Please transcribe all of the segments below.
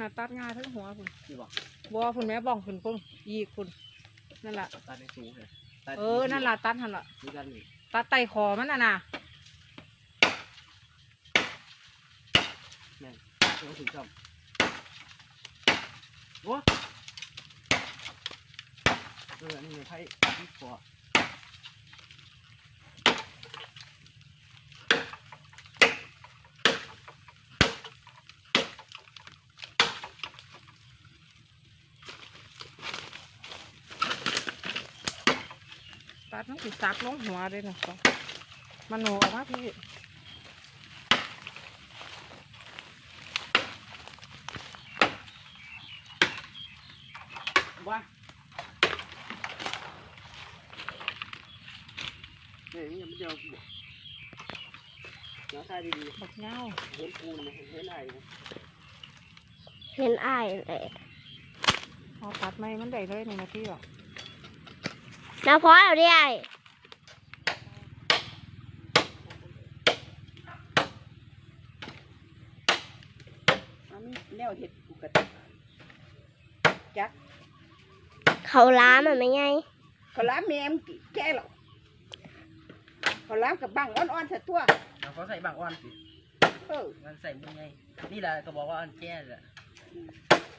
น่ะตัดง่ายทั้งหัวคุณที่บอกบัวคุณแม่บ้องคุณปุ้งยีกคุณนั่นล่ะตัดในสูงเลยตัดเออนั่นล่ะตัดหันล่ะนี่กันนี่ตัดไตคอมันน่ะนะแม่นต้องถึงซ้ำโอ้เอออันนี้ไม่ใช่ที่คอ ดมันสิซักลงหัวเลยนะก็มันโหนออกมาพี่ว่าเนี่ยยังไม่เดียวน้องชายดีบักเงาๆเห็นปูนไหมเห็นอะไรไหมเห็นอ้ายเลยเอาตัดไม้มันได้เลยในนาทีหรอก น้าพอเอาดิไอ้อันนี้แนวเห็ดปกติจักเขาล้ามอะไม่ไงเขาล้างแมมกี่แก่หรอกเขาล้างกับบังอ่อนๆเสตัวเราเขาใส่บางอ้อนสิเออมันใส่มึงไงนี่แหละก็บอกว่าอันแก่แหละ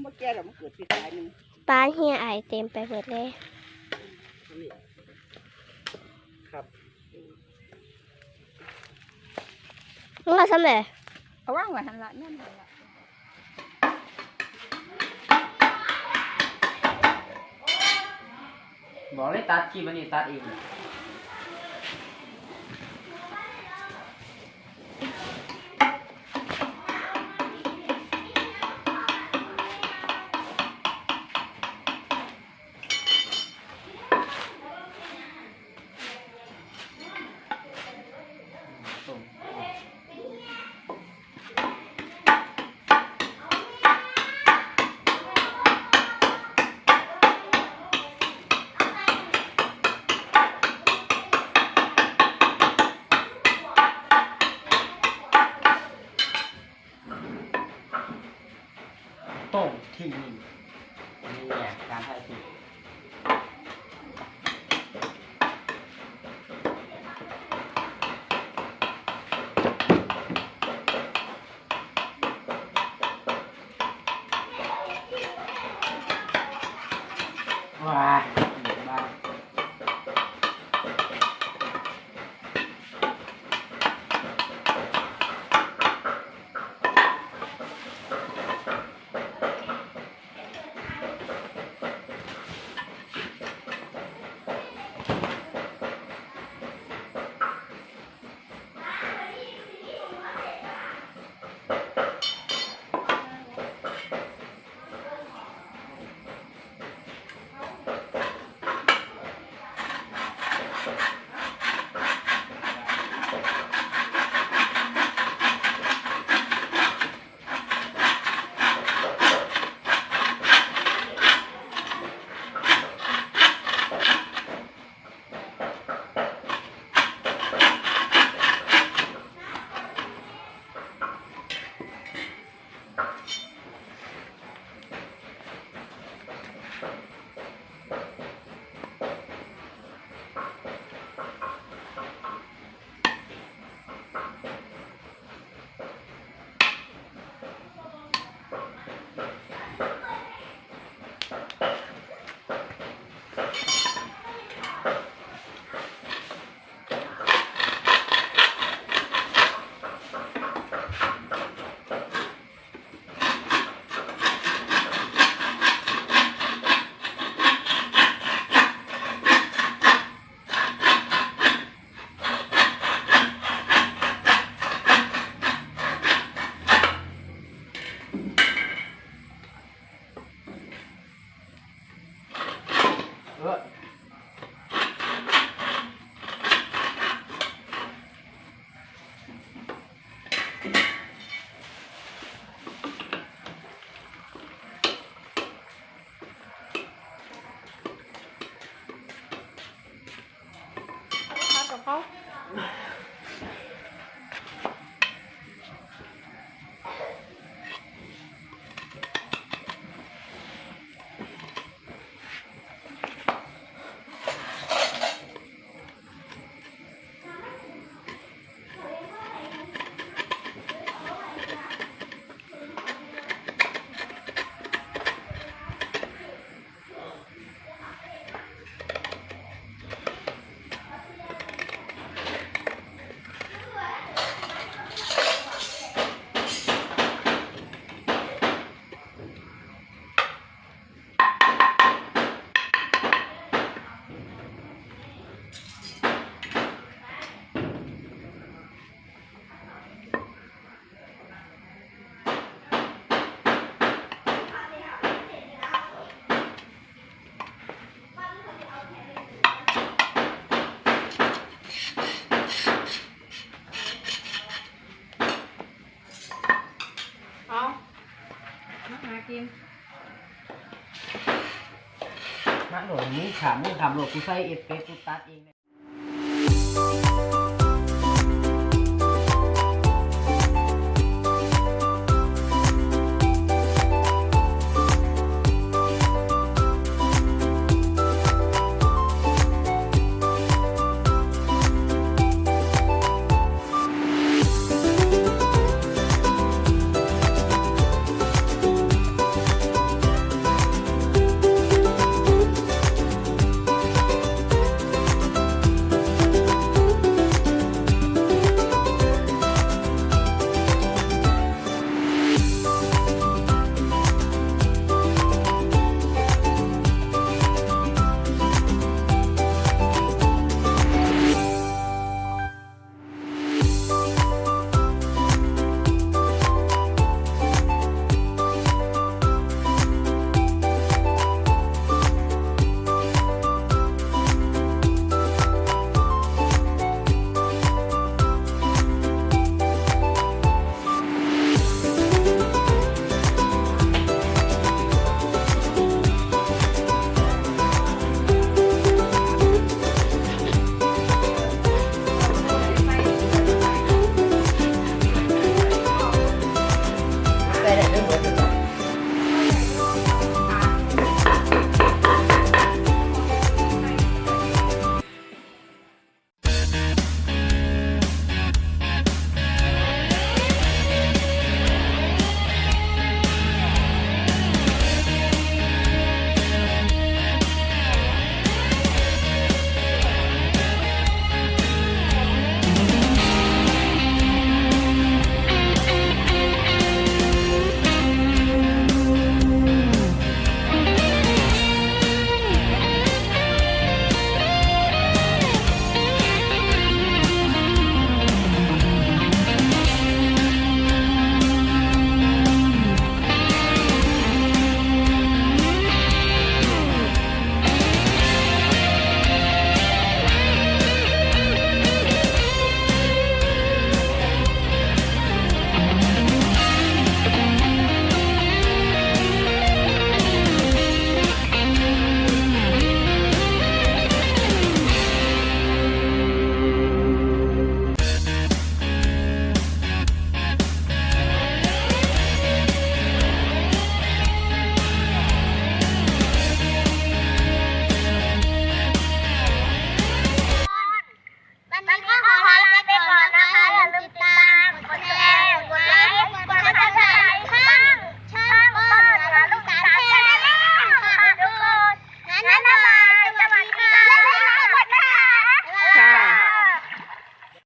เมื่อแก่หรอกมันเกิดปีตายหนึ่งปลาเฮียไอายเต็มไปหมดเลย นี่ครับมึงเอาซ้ำเลยเอาว่างไว้หันละนั่นหันละบอกเลยตัดคลิปอันนี้ตัดเอง จริงมาโหลดมึงขามมึงขามโหลดกูใส่เอฟเฟกต์กูตัดเอง